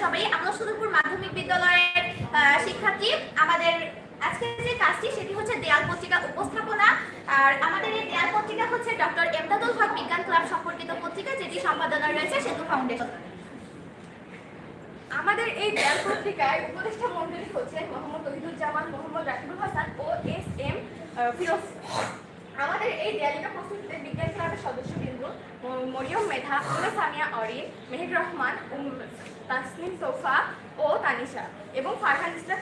সবাই, আমরা সুদূরপুর মাধ্যমিক বিদ্যালয়ের শিক্ষার্থী। আমাদের আজকে যে কাজটি, সেটি হচ্ছে দেয়াল পত্রিকা উপস্থাপনা। আর আমাদের এই দেয়াল পত্রিকা হচ্ছে ডক্টর এমদাদুল হক বিজ্ঞান ক্লাব সম্পর্কিত পত্রিকা, যেটি সম্পাদনা রয়েছে সেতু ফাউন্ডেশন। আমাদের এই দেয়াল পত্রিকায় উপদেষ্টা মন্ডলী হচ্ছেন মোহাম্মদ তহিদুজ্জামান মোহাম্মদ রাকিবুল হাসান ও এস এম ফিরোজ। আমাদের এই দেয়ালিকা প্রস্তুতিতে বিজ্ঞান ক্লাবের সদস্যবৃন্দ ম- মরিয়ম মেধা সামিয়া অরিন মেহের রহমান তাসনিম ও তানিশা এবং ফারহান ইসলাম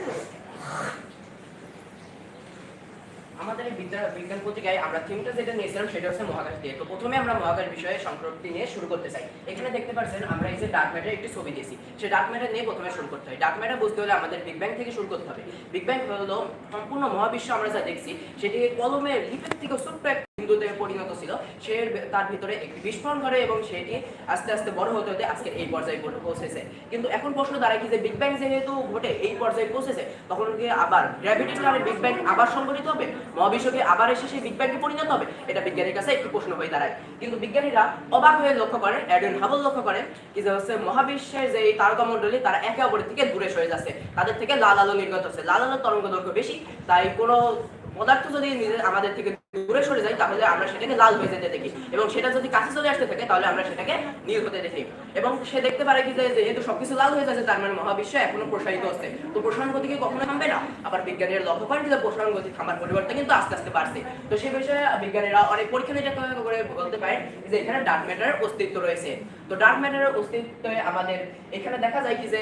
আমাদের বিদ্যা- বিজ্ঞান পত্রিকায় আমরা থিমটা যেটা নিয়েছিলাম সেটা হচ্ছে মহাকাশ দিয়ে। তো প্রথমে আমরা মহাকাশ বিষয়ে সম্পর্কটি নিয়ে শুরু করতে চাই। এখানে দেখতে পাচ্ছেন আমরা এই যে ডার্ক ম্যাটার একটি ছবি দিয়েছি। সেই ডার্ক ম্যাটার নিয়ে প্রথমে শুরু করতে হয়। ডার্ক ম্যাটার বুঝতে হলে আমাদের বিগ ব্যাং থেকে শুরু করতে হবে। বিগ ব্যাং হলো সম্পূর্ণ মহাবিশ্ব আমরা যা দেখছি, সেটিকে কলমের লিপের থেকে ছোট্ট বিন্দুতে পরিণত ছিল। সে তার ভিতরে একটি বিস্ফোরণ করে এবং সেটি আস্তে আস্তে বড় হতে হতে আজকের এই পর্যায়ে পৌঁছে- পৌঁছেছে। কিন্তু এখন প্রশ্ন দাঁড়ায় কি যে বিগ ব্যাং যেহেতু ঘটে এই পর্যায়ে পৌঁছেছে, তখন কি আবার গ্র্যাভিটেশনাল বিগ ব্যাং আবার সংঘটিত হবে? মহাবিশ্বকে আবার এসে সেই বিগ ব্যাংকে পরিণত হবে? এটা বিজ্ঞানীর কাছে একটি প্রশ্ন হয়ে দাঁড়ায়। কিন্তু বিজ্ঞানীরা অবাক হয়ে লক্ষ্য করেন এডুইন হাবল লক্ষ্য করেন কি যে হচ্ছে মহাবিশ্বের যে তারকামণ্ডলী, তারা একে অপরের থেকে দূরে সরে যাচ্ছে। তাদের থেকে লাল আলো নির্গত হচ্ছে। লাল আলোর তরঙ্গ দৈর্ঘ্য বেশি, তাই কোনো পদার্থ যদি আমাদের থেকে দূরে সরে যায়, তাহলে আমরা সেটাকে লাল হয়ে যেতে দেখি। এবং সেটা যদি কাছে চলে আসতে থাকে, তাহলে আমরা সেটাকে নীল হতে দেখি। এবং সে দেখতে পারে কি যেহেতু সবকিছু লাল হয়ে যাচ্ছে, তার মানে মহাবিশ্ব এখনও প্রসারিত হচ্ছে। তো প্রসারণ গতি কি কখনো থামবে না? আবার বিজ্ঞানীরা লক্ষ্য করেন যে, প্রসারণ গতি থামার পরিবর্তে কিন্তু আস্তে আস্তে বাড়ছে। তো সেই বিষয়ে বিজ্ঞানীরা অনেক পরীক্ষা নিরীক্ষা করে বলতে পারেন যে, এখানে ডার্ক ম্যাটারের অস্তিত্ব রয়েছে। তো ডার্ক ম্যাটারের অস্তিত্বে আমাদের এখানে দেখা যায় কি যে,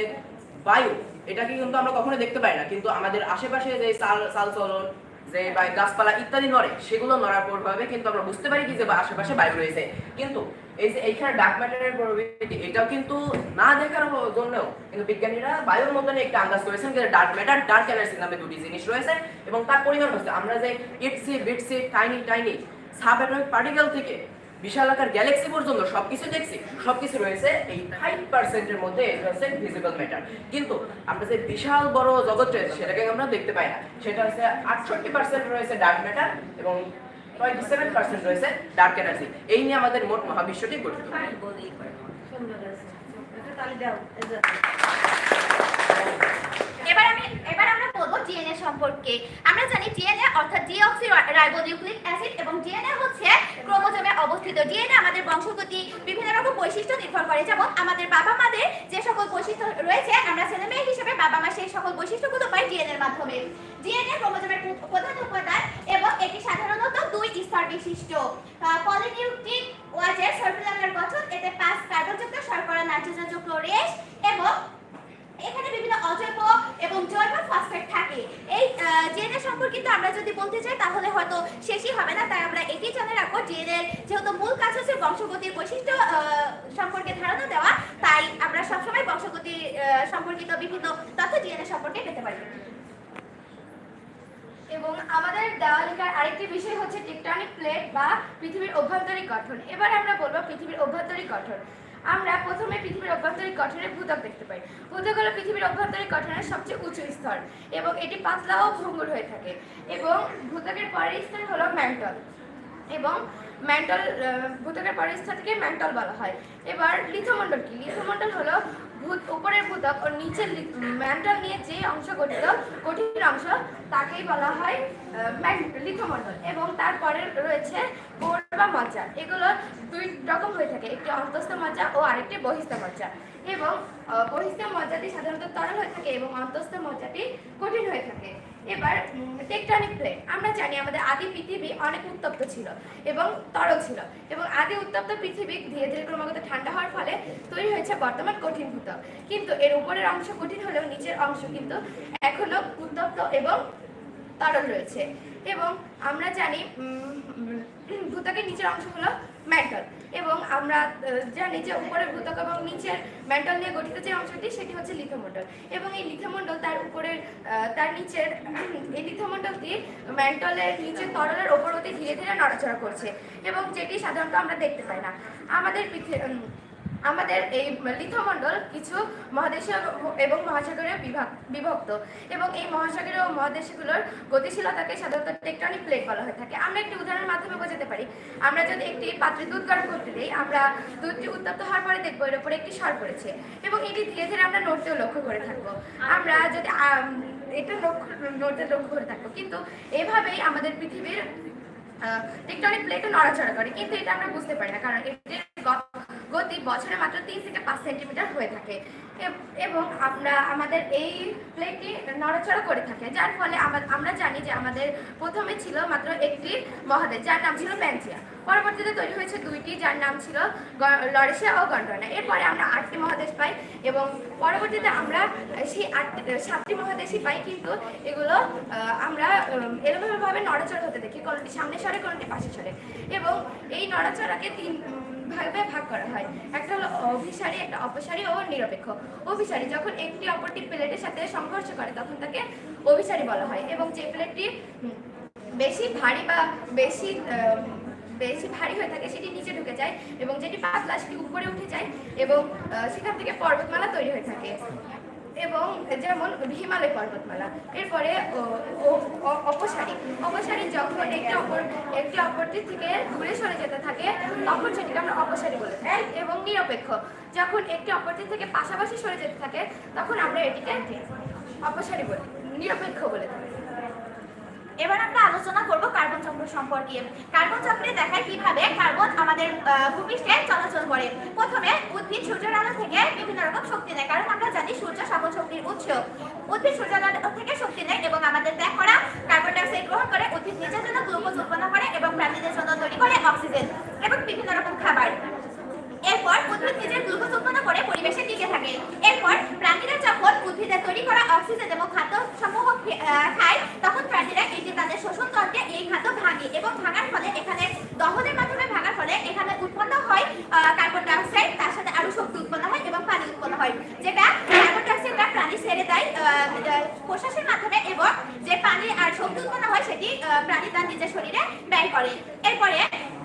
বায়ু এটাকে কিন্তু আমরা কখনো দেখতে পাই না। কিন্তু আমাদের আশেপাশে যে চাল চাল চলন যে গাছপালা ইত্যাদি নড়ে, সেগুলো নড়ার প্রভাবে কিন্তু আমরা বুঝতে পারি কি যে আশেপাশে বায়ু রয়েছে। কিন্তু এই যে এইখানে ডার্ক ম্যাটারের প্রভাবিলিটি এটাও কিন্তু না দেখার জন্যও কিন্তু বিজ্ঞানীরা বায়ুর মধ্যে একটা আন্দাজ করেছেন যে ডার্ক ম্যাটার ডার্ক এনার্জি নামে দুটি জিনিস রয়েছে এবং তার পরিমাণ হচ্ছে। আমরা যে itsy bitsy tiny tiny sub atomic particle থেকে বিশাল আকার গ্যালাক্সি পর্যন্ত সবকিছু দেখছি সবকিছু রয়েছে এই ফাইভ পার্সেন্টের মধ্যে এটা হচ্ছে ভিজিবল ম্যাটার কিন্তু আমরা যে বিশাল বড় জগৎ রয়েছে সেটাকে আমরা দেখতে পাই না। সেটা হচ্ছে আটষট্টি পার্সেন্ট রয়েছে ডার্ক ম্যাটার এবং টোয়েন্টি সেভেন পার্সেন্ট রয়েছে ডার্ক এনার্জি এই নিয়ে আমাদের মোট মহাবিশ্বটি গঠিত। এবার আমি, এবার আমরা বলব ডিএনএ সম্পর্কে। আমরা জানি ডিএনএ অর্থাৎ ডিঅক্সি রাইবোনিউক্লিক অ্যাসিড এবং ডিএনএ হচ্ছে ক্রোমোজোমে অবস্থিত। ডিএনএ আমাদের বংশগতি বিভিন্ন রকম বৈশিষ্ট্য নির্ভর করে। যেমন আমাদের বাবা মাদের যে সকল বৈশিষ্ট্য রয়েছে, আমরা ছেলে মেয়ে হিসেবে বাবা মা সেই সকল বৈশিষ্ট্যগুলো পাই ডিএনএ এর মাধ্যমে। ডিএনএ ক্রোমোজোমের প্রধান উপাদান এবং এটি সাধারণত দুই স্তর বিশিষ্ট। পলিনিউক্লিক ওয়াজের সার্কুলার গঠন, এতে পাঁচ কার্বনযুক্ত শর্করা নাইট্রোজেনযুক্ত রেশ এবং এখানে বিভিন্ন অজৈব এবং জৈব ফসফেট থাকে এই ডিএনএ সম্পর্কিত আমরা যদি বলতে চাই, তাহলে হয়তো শেষই হবে না। তাই আমরা এটি জেনে রাখব ডিএনএ যেহেতু মূল কাজ হচ্ছে বংশগতির বৈশিষ্ট্য সম্পর্কে ধারণা দেওয়া। তাই আমরা সবসময় বংশগতি সম্পর্কিত বিভিন্ন তথ্য ডিএনএ সম্পর্কে পেতে পারি। এবং আমাদের দেওয়ালিকার আরেকটি বিষয় হচ্ছে টেকটনিক প্লেট বা পৃথিবীর অভ্যন্তরিক গঠন। এবার আমরা বলব পৃথিবীর অভ্যন্তরিক গঠন। আমরা প্রথমে পৃথিবীর অভ্যন্তরিক গঠনের ভূতক দেখতে পাই। ভূতক হলো পৃথিবীর অভ্যন্তরিক গঠনের সবচেয়ে উঁচু স্তর এবং এটি পাতলা ও ভঙ্গুর হয়ে থাকে এবং ভূতকের পরের স্তর হলো ম্যান্টল এবং ম্যান্টল ভূতকের পরের স্তরকে ম্যান্টল বলা হয়। এবার লিথমন্ডল কি? লিথমন্ডল হলো ভূত, উপরের ভূতক ও নিচের ম্যান্টল নিয়ে যে অংশ গঠিত, কঠিন অংশ, তাকেই বলা হয় ম্যান- এবং তারপরে রয়েছে গোড় বা মজ্জা। এগুলো দুই রকম হয়ে থাকে, একটি অন্তস্থ মজ্জা ও আরেকটি বহিস্থ মজ্জা। এবং বহিস্থ মজ্জাটি সাধারণত তরল হয়ে থাকে এবং অন্তস্থ মজ্জাটি কঠিন হয়ে থাকে। এবার টেকটনিক প্লেট আমরা জানি আমাদের আদি পৃথিবী অনেক উত্তপ্ত ছিল এবং তরল ছিল এবং আদি উত্তপ্ত পৃথিবী ধীরে ধীরে ক্রমাগত ঠান্ডা হওয়ার ফলে তৈরি হয়েছে বর্তমান কঠিন ভূত কিন্তু এর উপরের অংশ কঠিন হলেও নিচের অংশ কিন্তু এখনও উত্তপ্ত এবং তরল রয়েছে। এবং আমরা জানি উম, উম, নিচের অংশ হলো ম্যান্টল। এবং আমরা যা নিচে উপরের ভূতক এবং নিচের ম্যান্টল নিয়ে গঠিত যে অংশটি সেটি হচ্ছে লিথোমন্ডল। এবং এই লিথোমন্ডল তার উপরের তার নিচের এই লিথোমণ্ডলটি ম্যান্টলের নিচের তরলের ওপর হতে ধীরে ধীরে নড়াচড়া করছে। এবং যেটি সাধারণত আমরা দেখতে পাই না। আমাদের পৃথি- উম, আমাদের এই লিথমণ্ডল কিছু মহাদেশীয় এবং মহাসাগরীয় বিভাগ, বিভক্ত। এবং এই মহাসাগরীয় ও মহাদেশগুলোর গতিশীলতাকে সাধারণত টেকটনিক প্লেট বলা হয়ে থাকে। আমরা একটি উদাহরণের মাধ্যমে বোঝাতে পারি। আমরা যদি একটি পাত্রে দুধ গরম করতে দিই, আমরা দুধটি উত্তপ্ত হওয়ার পরে দেখব এর উপরে একটি স্বর পড়েছে। এবং এটি ধীরে ধীরে আমরা নড়তেও লক্ষ্য করে থাকব। আমরা যদি এটা লক্ষ্য নড়তে লক্ষ্য করে থাকব। কিন্তু এভাবেই আমাদের পৃথিবীর টেকটনিক প্লেটও নড়াচড়া করে। কিন্তু এটা আমরা বুঝতে পারি না, কারণ এটির গতি বছরে মাত্র তিন থেকে পাঁচ সেন্টিমিটার হয়ে থাকে। এবং আমরা, আমাদের এই প্লেটটি নড়াচড়া করে থাকে, যার ফলে আমা- আমরা জানি যে আমাদের প্রথমে ছিল মাত্র একটি মহাদেশ, যার নাম ছিল প্যান্সিয়া পরবর্তীতে তৈরি হয়েছে দুইটি, যার নাম ছিল লরেশিয়া ও গন্ডোনা। এরপরে আমরা আটটি মহাদেশ পাই, এবং পরবর্তীতে আমরা সেই আটটি সাতটি মহাদেশই পাই, কিন্তু এগুলো আমরা এরকমভাবে নড়াচড়া হতে দেখি, কোনোটি সামনে সরে, কোনোটি পাশে সরে। এবং এই নড়াচড়াকে তিন ভাগে ভাগ করা হয়। একটা হলো অভিসারী, একটা অপসারী ও নিরপেক্ষ। অভিসারী যখন একটি অপরটি প্লেটের সাথে সংঘর্ষ করে, তখন তাকে অভিসারী বলা হয় এবং যে প্লেটটি বেশি ভারী বা বেশি বেশি ভারী হয়ে থাকে, সেটি নিচে ঢুকে যায় এবং যেটি পাতলা, সেটি উপরে উঠে যায় এবং সেখান থেকে পর্বতমালা তৈরি হয়ে থাকে। এবং যেমন হিমালয় পর্বতমালা। এরপরে অপসারী। অপসারী যখন একটি অপর, একটি অপরটি থেকে দূরে সরে যেতে থাকে, তখন সেটিকে আমরা অপসারী বলে থাকি এবং নিরপেক্ষ। যখন একটি অপরটি থেকে পাশাপাশি সরে যেতে থাকে, তখন আমরা এটিকে অপসারী বলি, নিরপেক্ষ বলে থাকি। এবার আমরা আলোচনা সম্পর্কে। কার্বন চক্রে দেখায় কীভাবে কার্বন আমাদের ভূপৃষ্ঠে চলাচল করে? প্রথমে উদ্ভিদ সূর্যের আলো থেকে বিভিন্ন রকম শক্তি নেয়, কারণ আমরা জানি সূর্য সকল শক্তির উৎস। উদ্ভিদ সূর্যের আলো থেকে শক্তি নেয় এবং আমাদের ত্যাগ করা কার্বন ডাইঅক্সাইড গ্রহণ করে, উদ্ভিদ নিজের জন্য গ্লুকোজ উৎপন্ন করে এবং প্রাণীদের জন্য তৈরি করে অক্সিজেন এবং বিভিন্ন রকম খাবার। এরপর উদ্ভিদ নিজের গ্লুকোজ উৎপন্ন করে পরিবেশে টিকে থাকে। এরপর প্রাণীরা যখন উদ্ভিদের তৈরি করা অক্সিজেন এবং খাদ্য সমূহ খায়, তখন প্রাণীরা এটি তাদের শোষণ তন্ত্রে এই খাদ্য ভাঙে এবং ভাঙার ফলে এখানে দহনের মাধ্যমে ভাঙার ফলে এখানে উৎপন্ন হয় আহ, কার্বন ডাইঅক্সাইড তার সাথে আরও শক্তি উৎপন্ন হয় এবং পানি উৎপন্ন হয় যেটা কার্বন ডাইঅক্সাইডটা প্রাণী ছেড়ে দেয় আহ, আহ, প্রশ্বাসের মাধ্যমে এবং যে পানি আর শক্তি উৎপন্ন হয় সেটি আহ, প্রাণী তার নিজের শরীরে ব্যয় করে এরপরে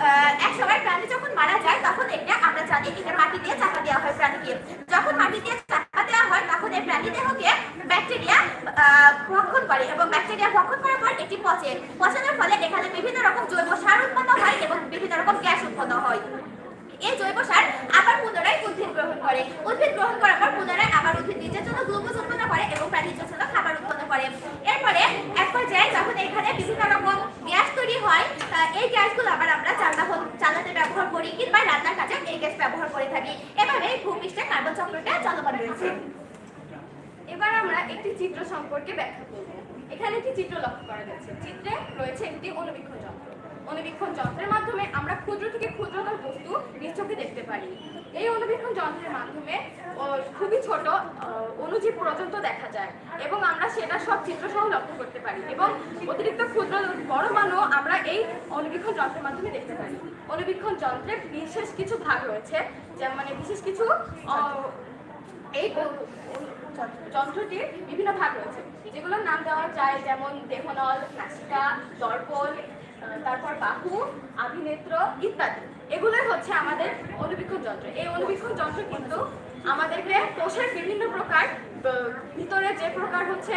আহ, এক সময় প্রাণী যখন মারা যায় তখন এটা আমরা জানি এটা মাটি দিয়ে চাপা দেওয়া হয় প্রাণীকে যখন মাটি দিয়ে চাপা দেওয়া হয় তখন এই প্রাণী দেহকে ব্যাকটেরিয়া আহ, ভক্ষণ করে এবং ব্যাকটেরিয়া ভক্ষণ করার পর এটি পচে। পচানোর ফলে এখানে বিভিন্ন রকম জৈব সার উৎপন্ন হয় এবং বিভিন্ন রকম গ্যাস উৎপন্ন হয়। এই জৈব সার আবার পুনরায় উদ্ভিদ গ্রহণ করে। উদ্ভিদ গ্রহণ করার পর পুনরায় আবার উদ্ভিদ নিজের জন্য গ্লুকোজ উৎপন্ন করে এবং প্রাণীর জন্য খাবার উৎপন্ন করে। এরপরে এক পর্যায়ে যখন এখানে বিভিন্ন রকম গ্যাস তৈরি হয় এই গ্যাসগুলো আবার আমরা চালনাহন চালাতে ব্যবহার করি কিংবা রান্নার কাজে এই গ্যাস ব্যবহার করে থাকি। এভাবে ভূপৃষ্ঠে কার্বন চক্রটা চলমান রয়েছে। এবার আমরা একটি চিত্র সম্পর্কে ব্যাখ্যা করব। এখানে একটি চিত্র লক্ষ্য করা যাচ্ছে। চিত্রে রয়েছে একটি অনুবীক্ষণ যন্ত্র। অনুবীক্ষণ যন্ত্রের মাধ্যমে আমরা ক্ষুদ্র থেকে ক্ষুদ্রতর বস্তু নিশ্চোখে দেখতে পারি। এই অনুবীক্ষণ যন্ত্রের মাধ্যমে খুবই ছোট আহ, অণুজীব পর্যন্ত দেখা যায় এবং আমরা সেটা সব চিত্র সহ লক্ষ্য করতে পারি এবং অতিরিক্ত ক্ষুদ্র পরমাণু আমরা এই অনুবীক্ষণ যন্ত্রের মাধ্যমে দেখতে পারি। অনুবীক্ষণ যন্ত্রের বিশেষ কিছু ভাগ রয়েছে যেমন মানে বিশেষ কিছু এই যন্ত্রটির বিভিন্ন ভাগ রয়েছে। যেগুলোর নাম দেওয়া যায় যেমন দেহনল নাসিকা দর্পণ তারপর বাহু, আভিনেত্র ইত্যাদি। এগুলোই হচ্ছে আমাদের অনুবীক্ষণ যন্ত্র। এই অনুবীক্ষণ যন্ত্র কিন্তু আমাদেরকে কোষের বিভিন্ন প্রকার ভিতরে যে প্রকার হচ্ছে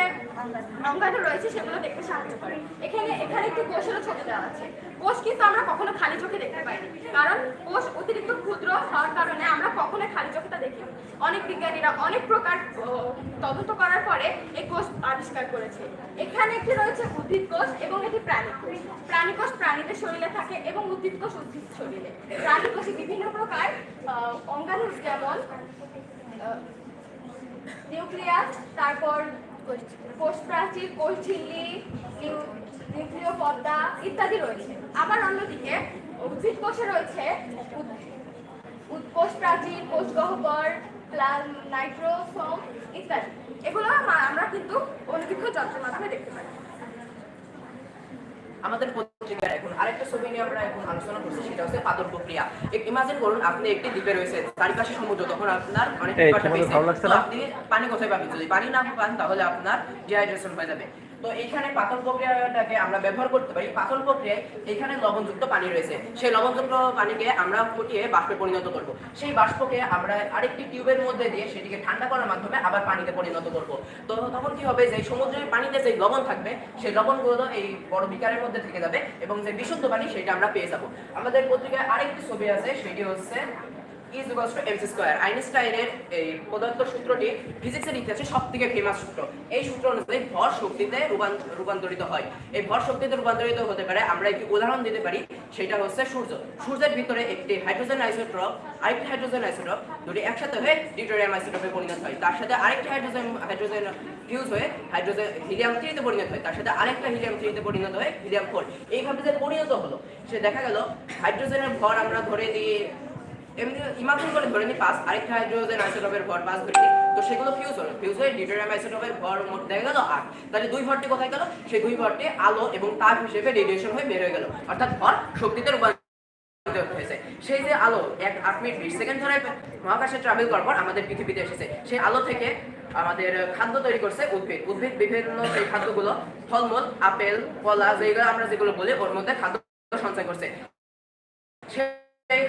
অঙ্গাণু রয়েছে সেগুলো দেখতে সাহায্য করে। এখানে এখানে একটি কোষেরও ছবি দেওয়া আছে। কোষ কিন্তু আমরা কখনো খালি চোখে দেখতে পাইনি। কারণ কোষ অতিরিক্ত ক্ষুদ্র হওয়ার কারণে আমরা কখনো খালি চোখেটা দেখি অনেক বিজ্ঞানীরা অনেক প্রকার তদন্ত করার পরে এই কোষ আবিষ্কার করেছে। এখানে একটি রয়েছে উদ্ভিদ কোষ এবং একটি প্রাণী কোষ। প্রাণী কোষ প্রাণীদের শরীরে থাকে এবং উদ্ভিদ কোষ উদ্ভিদ শরীরে। প্রাণী কোষে বিভিন্ন প্রকার অঙ্গাণু যেমন নিউক্লিয়াস, তারপর কোষ প্রাচীর কোষ ঝিল্লি নিউ- নিউক্লিয় পর্দা ইত্যাদি রয়েছে। আবার অন্যদিকে উদ্ভিদ কোষে রয়েছে উৎকোষ প্রাচীর কোষ গহ্বর নাইট্রোসোম ইত্যাদি। এগুলো আমরা কিন্তু অনুবীক্ষণ যন্ত্রের মাধ্যমে দেখতে পাই। আমাদের আরেকটা ছবি নিয়ে আমরা এখন আলোচনা করছি সেটা হচ্ছে পাথর প্রক্রিয়া। ইমাজিন করুন আপনি একটি দ্বীপে রয়েছে চারিপাশে সমুদ্র তখন আপনার অনেক? আপনি পানি কোথায় পাবেন? যদি পানি না পান তাহলে আপনার ডিহাইড্রেশন হয়ে যাবে। তো এইখানে পাতল প্রক্রিয়াটাকে আমরা ব্যবহার করতে পারি। পাতল প্রক্রিয়ায় এখানে লবণযুক্ত পানি রয়েছে। সেই লবণযুক্ত পানিকে আমরা ফুটিয়ে বাষ্পে পরিণত করব। সেই বাষ্পকে আমরা আরেকটি টিউবের মধ্যে দিয়ে সেটিকে ঠান্ডা করার মাধ্যমে আবার পানিতে পরিণত করব। তো তখন কি হবে? যে সমুদ্রের পানিতে যে লবণ থাকবে, সেই লবণগুলো এই বড় বিকারের মধ্যে থেকে যাবে এবং যে বিশুদ্ধ পানি, সেটা আমরা পেয়ে যাব। আমাদের পত্রিকায় আরেকটি ছবি আছে, সেটি হচ্ছে is equals to MC square আইনস্টাইনের এই পদার্থ সূত্রটি ফিজিক্সের ইতিহাসে সবথেকে ফেমাস সূত্র। এই সূত্র অনুযায়ী ভর শক্তিতে রূপান্তরিত হয়। এই ভর শক্তিতে রূপান্তরিত হতে পারে, আমরা একটি উদাহরণ দিতে পারি, সেটা হচ্ছে সূর্য। সূর্যের ভিতরে একটি হাইড্রোজেন আইসোট্রপ, আরেকটি হাইড্রোজেন আইসোট্রপ, দুটি একসাথে হয়ে ডিউটেরিয়াম আইসোটপে পরিণত হয়। তার সাথে আরেকটি হাইড্রোজেন হাইড্রোজেন ফিউজ হয়ে হাইড্রোজেন হিলিয়াম থ্রিতে পরিণত হয়। তার সাথে আরেকটা হিলিয়াম থ্রিতে পরিণত হয় হিলিয়াম ফোর। এইভাবে যে পরিণত হলো, সে দেখা গেল হাইড্রোজেনের ভর আমরা ধরে দিয়ে এমনি ধরে পাঁচ আরেকটা হাইড্রোজেন আইসোটোপের ভর তো সেগুলো ফিউজ হলো। ফিউজ হয়ে আইসোটোপের ভর মোট দেখা গেল আট। তাহলে দুই ভরটি কোথায় গেল? সেই দুই ভরটি আলো এবং তাপ হিসেবে রেডিয়েশন হয়ে বের হয়ে গেল। অর্থাৎ ভর শক্তিতে রূপান্তরিত হয়েছে। সেই যে আলো, এক আট মিনিট বিশ সেকেন্ড ধরে মহাকাশে ট্রাভেল করার পর আমাদের পৃথিবীতে এসেছে। সেই আলো থেকে আমাদের খাদ্য তৈরি করছে উদ্ভিদ। উদ্ভিদ বিভিন্ন সেই খাদ্যগুলো, ফলমূল, আপেল, কলা, যেগুলো আমরা যেগুলো বলি, ওর মধ্যে খাদ্য সঞ্চয় করছে।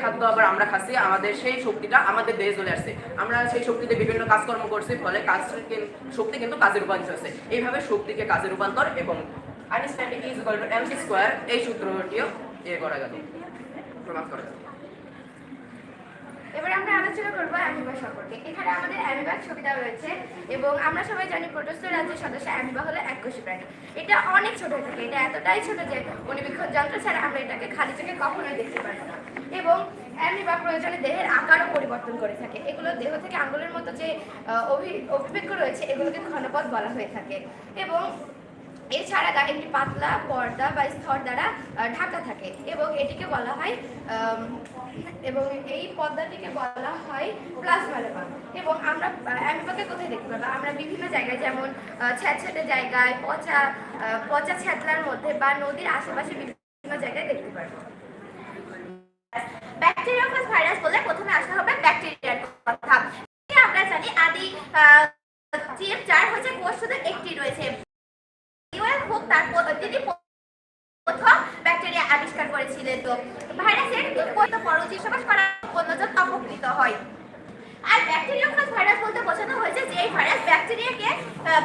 খাদ্য আবার আমরা খাচ্ছি, আমাদের সেই শক্তিটা আমাদের দেহে চলে আসছে। আমরা সেই শক্তিতে বিভিন্ন কাজকর্ম করছি, ফলে কাজ শক্তি কিন্তু কাজে রূপান্তর হচ্ছে। এইভাবে শক্তিকে কাজে রূপান্তর এবং আনস্ট্যান্ডিং is equal to M square এই সূত্রটিও ইয়ে করা গেল। প্রমাণ করা গেল এবার আমরা আলোচনা করব অ্যামিবা সম্পর্কে। এখানে আমাদের অ্যামিবার ছবি রয়েছে এবং আমরা সবাই জানি প্রোটোস্ট রাজ্যের সদস্য অ্যামিবা হলো এককোষী প্রাণী। এটা অনেক ছোট থাকে, এটা এতটাই ছোট যে অণুবীক্ষণ যন্ত্র ছাড়া আমরা এটাকে খালি চোখে কখনোই দেখতে পারি না। এবং অ্যামিবা প্রয়োজনে দেহের আকারও পরিবর্তন করে থাকে। এগুলো দেহ থেকে আঙ্গুলের মতো যে অভি- অভিব্যক্ত রয়েছে, এগুলোকে ঘনপথ বলা হয়ে থাকে। এবং এছাড়া গা একটি পাতলা পর্দা বা স্তর দ্বারা ঢাকা থাকে। এবং এটিকে বলা হয় এবং এই পর্দাটিকে বলা হয় প্লাজমা লেভেল এবং আমরা অ্যামিবাকে কোথায় দেখতে পাবো? আমরা বিভিন্ন জায়গায়, যেমন ছ্যাঁচড়ে জায়গায়, পচা পচা ছ্যাতলার মধ্যে বা নদীর আশেপাশে বিভিন্ন জায়গায় দেখতে পারব ব্যাকটেরিয়াফাস ভাইরাস বলে প্রথমে আসা হবে ব্যাকটেরিয়ার কথা। আমরা জানি আদি চার হচ্ছে কোষ একটি রয়েছে। হোক তিনি আবিষ্কার করেছিলেন তো ভাইরাসের উৎপন্ন পরজীবী সমাজ করার অন্যজন অপকৃত হয়। আর ব্যাকটেরিয়াফাস ভাইরাস বলতে বোঝানো হয়েছে যে এই ভাইরাস ব্যাকটেরিয়াকে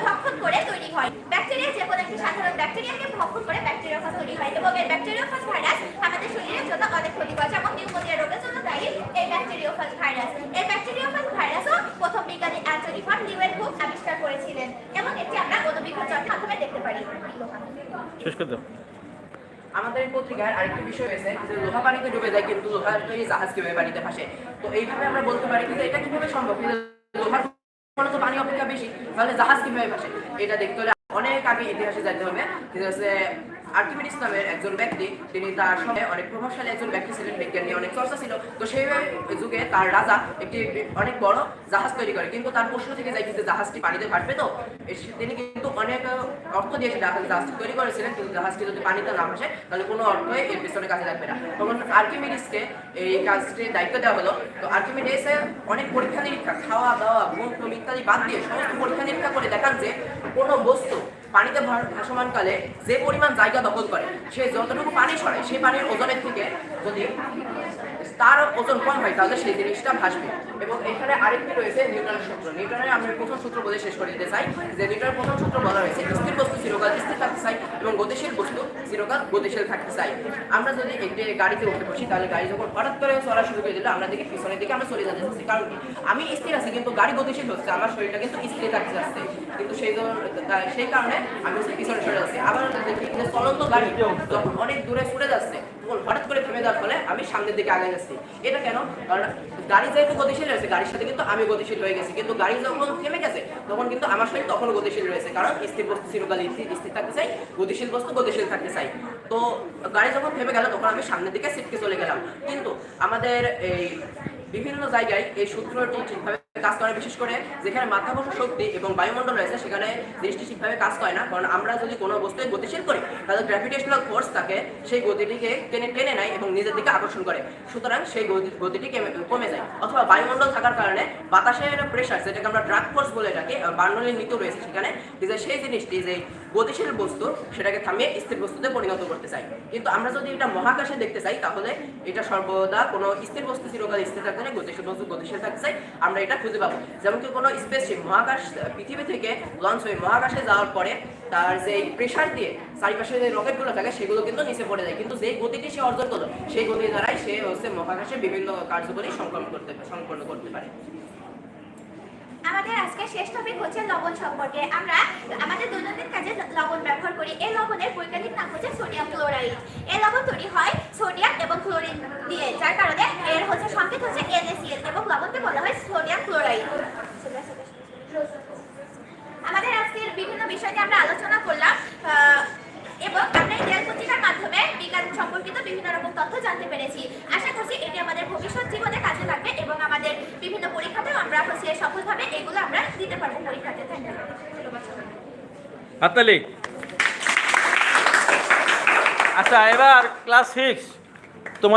ভক্ষণ করে তৈরি হয়। ব্যাকটেরিয়া যে কোনো একটি সাধারণ ব্যাকটেরিয়াকে ভক্ষণ করে ব্যাকটেরিয়াফাস তৈরি হয় এবং এই ব্যাকটেরিয়াফাস ভাইরাস আমাদের শরীরের জন্য অনেক ক্ষতিকর, যেমন নিউমোনিয়া রোগের জন্য দায়ী এই ব্যাকটেরিয়াফাস ভাইরাস এই ব্যাকটেরিয়াফাস ভাইরাসও প্রথম বিজ্ঞানী অ্যান্টনি ফন লিওয়েন হুক আবিষ্কার করেছিলেন এবং এটি আমরা অণুবীক্ষণ যন্ত্রের মাধ্যমে দেখতে পারি। শেষ করে দাও। আমাদের এই পত্রিকার আরেকটি বিষয় রয়েছে যে লোহা পানিতে ডুবে যায় কিন্তু লোহার তৈরি জাহাজ কীভাবে পানিতে ভাসে। তো এইভাবে আমরা বলতে পারি কিন্তু এটা কীভাবে সম্ভব? লোহার তো পানি অপেক্ষা বেশি, তাহলে জাহাজ কীভাবে ভাসে? এটা দেখতে হলে অনেক আগে ইতিহাসে যাইতে হবে। ঠিক হচ্ছে আর্কিমিডিস নামের একজন ব্যক্তি, তিনি তার সময় অনেক প্রভাবশালী একজন ব্যক্তি ছিলেন, বিজ্ঞান নিয়ে অনেক চর্চা ছিল। তো সেই যুগে তার রাজা একটি অনেক বড় জাহাজ তৈরি করে। কিন্তু তার প্রশ্ন থেকে যায় যে জাহাজটি পানিতে ভাসবে তো? তিনি কিন্তু অনেক অর্থ দিয়ে জাহাজটি তৈরি করেছিলেন, কিন্তু জাহাজটি যদি পানিতে না ভাসে, তাহলে কোনো অর্থই এর পিছনে কাজে লাগবে না। তখন আর্কিমিডিসকে এই কাজটির দায়িত্ব দেওয়া হলো। তো আর্কিমিডিসে অনেক পরীক্ষা নিরীক্ষা খাওয়া দাওয়া ঘুম ইত্যাদি বাদ দিয়ে সমস্ত পরীক্ষা নিরীক্ষা করে দেখান যে কোনো বস্তু পানিতে ভাসমানকালে যে পরিমাণ জায়গা দখল করে, সে যতটুকু পানি ছড়ায় সেই পানির ওজনের থেকে যদি তার ওজন কম হয়, তাহলে সেই জিনিসটা ভাসবে। এবং এখানে আরেকটি রয়েছে নিউটনের সূত্র। নিউটনের আমি প্রথম সূত্র বলে শেষ করে দিতে চাই, যে নিউটনের প্রথম সূত্র বলা হয়েছে, স্থির বস্তু চিরকাল স্থির থাকতে চাই এবং গতিশীল বস্তু চিরকাল গতিশীল থাকতে চাই। আমরা যদি একটি গাড়িতে উঠে বসি, তাহলে গাড়ি যখন হঠাৎ করে চলা শুরু করে দিলে, আমরা দেখি পিছনের দিকে আমরা চলে যেতে চাচ্ছি কারণ? আমি স্থির আছি, কিন্তু গাড়ি গতিশীল হচ্ছে, আমার শরীরটা কিন্তু স্থির থাকতে যাচ্ছে। কিন্তু সেই সেই কারণে আমি পিছনে সরে যাচ্ছি। আবার দেখি চলন্ত গাড়ি অনেক দূরে ছুটে যাচ্ছে হঠাৎ করে থেমে যাওয়ার ফলে আমি সামনের দিকে আগে যাচ্ছি এটা কেন? কারণ গাড়ি যেহেতু গতিশীল রয়েছে গাড়ির সাথে কিন্তু আমি গতিশীল হয়ে গেছি। কিন্তু গাড়ি যখন থেমে গেছে, তখন কিন্তু আমার শরীর তখন গতিশীল রয়েছে। কারণ স্থির বস্তু চিরকাল স্থির থাকতে চাই, গতিশীল বস্তু গতিশীল থাকতে চাই। তো গাড়ি যখন থেমে গেল, তখন আমি সামনের দিকে সিটকে চলে গেলাম। কিন্তু আমাদের এই বিভিন্ন জায়গায় এই সূত্রটি ঠিকভাবে কাজ করে, বিশেষ করে যেখানে মাধ্যাকর্ষণ শক্তি এবং বায়ুমণ্ডল রয়েছে, সেখানে জিনিসটি ঠিকভাবে কাজ করে না। কারণ আমরা যদি কোনো বস্তুকে গতিশীল করি, তাহলে গ্র্যাভিটেশনাল ফোর্স তাকে সেই গতিটিকে টেনে টেনে নেয় এবং নিজের দিকে আকর্ষণ করে। সুতরাং সেই গতিটি কমে যায়। অথবা বায়ুমণ্ডল থাকার কারণে বাতাসের প্রেশার যেটাকে আমরা ড্রাগ ফোর্স বলে থাকি বার্নলির নীতি রয়েছে সেখানে, যে সেই জিনিসটি, যে গতিশীল বস্তু, সেটাকে থামিয়ে স্থির বস্তুতে পরিণত করতে চাই। কিন্তু আমরা যদি এটা মহাকাশে দেখতে চাই, তাহলে এটা সর্বদা কোনো স্থির বস্তু চিরকাল স্থির থাকতে গতিশীল বস্তু গতিশীল থাকতে চাই। আমরা এটা খুঁজে পাবো যেমন কি কোনো স্পেসশিপ মহাকাশ পৃথিবী থেকে লঞ্চ হয়ে মহাকাশে যাওয়ার পরে তার যে প্রেশার দিয়ে চারিপাশে যে রকেটগুলো থাকে, সেগুলো কিন্তু নিচে পড়ে যায়। কিন্তু যে গতিটি সে অর্জন করল, সেই গতির দ্বারাই সে হচ্ছে মহাকাশে বিভিন্ন কার্যকরী সম্পন্ন করতে সম্পন্ন করতে পারে। আমাদের আজকে শেষ টপিক হচ্ছে লবণ সম্পর্কে। আমরা আমাদের দৈনন্দিন কাজে লবণ ব্যবহার করি। এই লবণের বৈজ্ঞানিক নাম হচ্ছে সোডিয়াম ক্লোরাইড। এই লবণ তৈরি হয় সোডিয়াম এবং ক্লোরিন দিয়ে, যার কারণে হচ্ছে সংকেত হচ্ছে NaCl এবং লবণকে বলা হয় সোডিয়াম ক্লোরাইড। আমাদের আজকের বিভিন্ন বিষয় নিয়ে আমরা আলোচনা করলাম এবং আমরা এই পত্রিকার মাধ্যমে বিজ্ঞান সম্পর্কিত বিভিন্ন রকম তথ্য জানতে পেরেছি। আশা করছি এটি আমাদের ভবিষ্যৎ জীবনে কাজে লাগবে এবং আমাদের বিভিন্ন পরীক্ষাতেও আমরা হচ্ছে সফলভাবে এগুলো আমরা দিতে পারব পরীক্ষাতে। ধন্যবাদ হাততালি। আচ্ছা এবার ক্লাস সিক্স তোমাদের